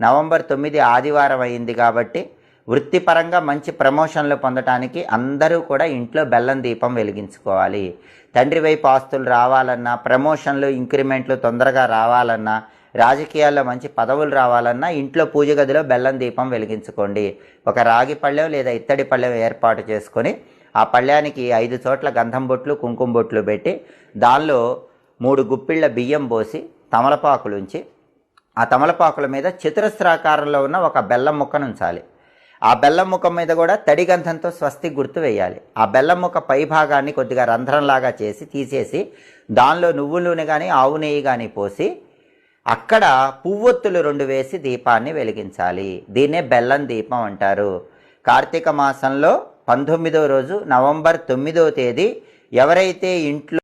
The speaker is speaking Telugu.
నవంబర్ తొమ్మిది ఆదివారం అయింది కాబట్టి వృత్తిపరంగా మంచి ప్రమోషన్లు పొందటానికి అందరూ కూడా ఇంట్లో బెల్లం దీపం వెలిగించుకోవాలి. తండ్రి వైపు ఆస్తులు రావాలన్నా ప్రమోషన్లు ఇంక్రిమెంట్లు తొందరగా రావాలన్నా రాజకీయాల్లో మంచి పదవులు రావాలన్నా ఇంట్లో పూజ గదిలో బెల్లం దీపం వెలిగించుకోండి. ఒక రాగి పళ్ళెం లేదా ఇత్తడి పళ్ళెం ఏర్పాటు చేసుకొని ఆ పళ్ళానికి ఐదు చోట్ల గంధం బొట్లు కుంకుమ బొట్లు పెట్టి దానిలో మూడు గుప్పిళ్ళ బియ్యం పోసి తమలపాకులుంచి ఆ తమలపాకుల మీద చతురస్రాకారంలో ఉన్న ఒక బెల్లం ముక్కను ఉంచాలి. ఆ బెల్లం ముక్క మీద కూడా తడి గంధంతో స్వస్తి గుర్తు వేయాలి. ఆ బెల్లం ముక్క పై భాగాన్ని కొద్దిగా రంధ్రంలాగా చేసి తీసేసి దానిలో నువ్వుల నూనె కానీ ఆవు నెయ్యి కానీ పోసి అక్కడ పువ్వొత్తులు రెండు వేసి దీపాన్ని వెలిగించాలి. దీన్నే బెల్లం దీపం అంటారు. కార్తీక మాసంలో పంతొమ్మిదో రోజు నవంబర్ తొమ్మిదో తేదీ ఎవరైతే ఇంట్లో